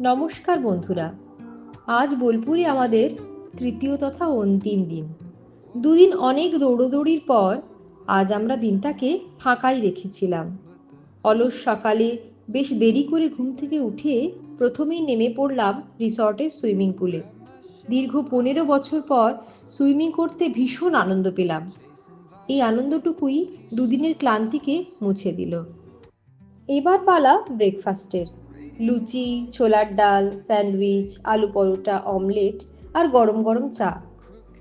নমস্কার বন্ধুরা। আজ বোলপুরে আমাদের তৃতীয় তথা অন্তিম দিন। দুদিন অনেক দৌড়োদৌড়ির পর আজ আমরা দিনটাকে ফাঁকাই রেখেছিলাম। অলস সকালে বেশ দেরি করে ঘুম থেকে উঠে প্রথমেই নেমে পড়লাম রিসর্টের সুইমিং পুলে। দীর্ঘ পনেরো বছর পর সুইমিং করতে ভীষণ আনন্দ পেলাম। এই আনন্দটুকুই দুদিনের ক্লান্তিকে মুছে দিল। এবার পালা ব্রেকফাস্টের। লুচি, ছোলার ডাল, স্যান্ডউইচ, আলু পরোটা, অমলেট আর গরম গরম চা।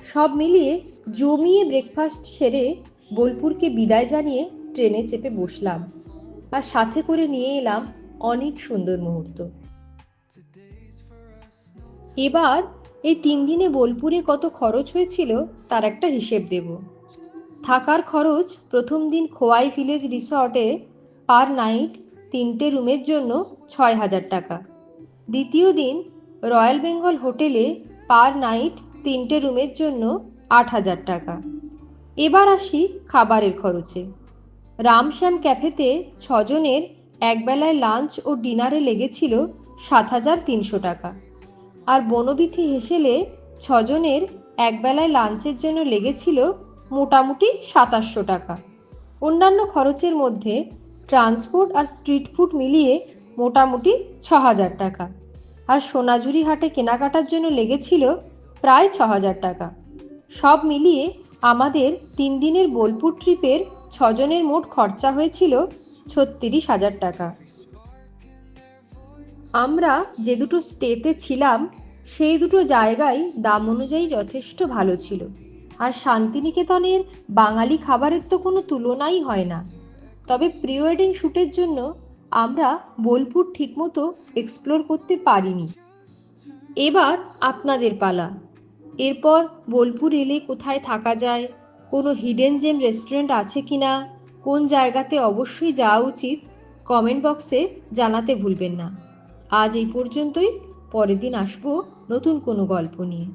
সব মিলিয়ে জমিয়ে ব্রেকফাস্ট সেরে বোলপুরকে বিদায় জানিয়ে ট্রেনে চেপে বসলাম আর সাথে করে নিয়ে এলাম অনেক সুন্দর মুহূর্ত। এবার এই তিন দিনে বোলপুরে কত খরচ হয়েছিল তার একটা হিসেব দেব। থাকার খরচ প্রথম দিন খোয়াই ভিলেজ রিসর্টে পার নাইট তিনটে রুমের জন্য ছয় হাজার টাকা। দ্বিতীয় দিন রয়্যাল বেঙ্গল হোটেলে পার নাইট তিনটে রুমের জন্য আট হাজার টাকা। এবার আসি খাবারের খরচে। রামশ্যাম ক্যাফেতে ছজনের একবেলায় লাঞ্চ ও ডিনারে লেগেছিল সাত হাজার তিনশো টাকা। আর বনবিথি হেসেলে ছজনের একবেলায় লাঞ্চের জন্য লেগেছিল মোটামুটি সাতাশশো টাকা। অন্যান্য খরচের মধ্যে ট্রান্সপোর্ট আর স্ট্রিট ফুড মিলিয়ে মোটামুটি ছ হাজার টাকা। আর সোনাঝুরি হাটে কেনাকাটার জন্য লেগেছিল প্রায় ছ হাজার টাকা। সব মিলিয়ে আমাদের তিন দিনের বোলপুর ট্রিপের ছজনের মোট খরচা হয়েছিল ছত্রিশ হাজার টাকা। আমরা যে দুটো স্টেতে ছিলাম, সেই দুটো জায়গায় দাম অনুযায়ী যথেষ্ট ভালো ছিল। আর শান্তিনিকেতনের বাঙালি খাবারের তো কোনো তুলনাই হয় না। তবে প্রি ওয়েডিং শ্যুটের জন্য আমরা বোলপুর ঠিকমতো এক্সপ্লোর করতে পারিনি। এবার আপনাদের পালা। এরপর বোলপুর এলে কোথায় থাকা যায়, কোনো হিডেন জেম রেস্টুরেন্ট আছে কি না কোন জায়গাতে অবশ্যই যাওয়া উচিত কমেন্ট বক্সে জানাতে ভুলবেন না। আজ এই পর্যন্তই, পরের দিন আসব নতুন কোনো গল্প নিয়ে।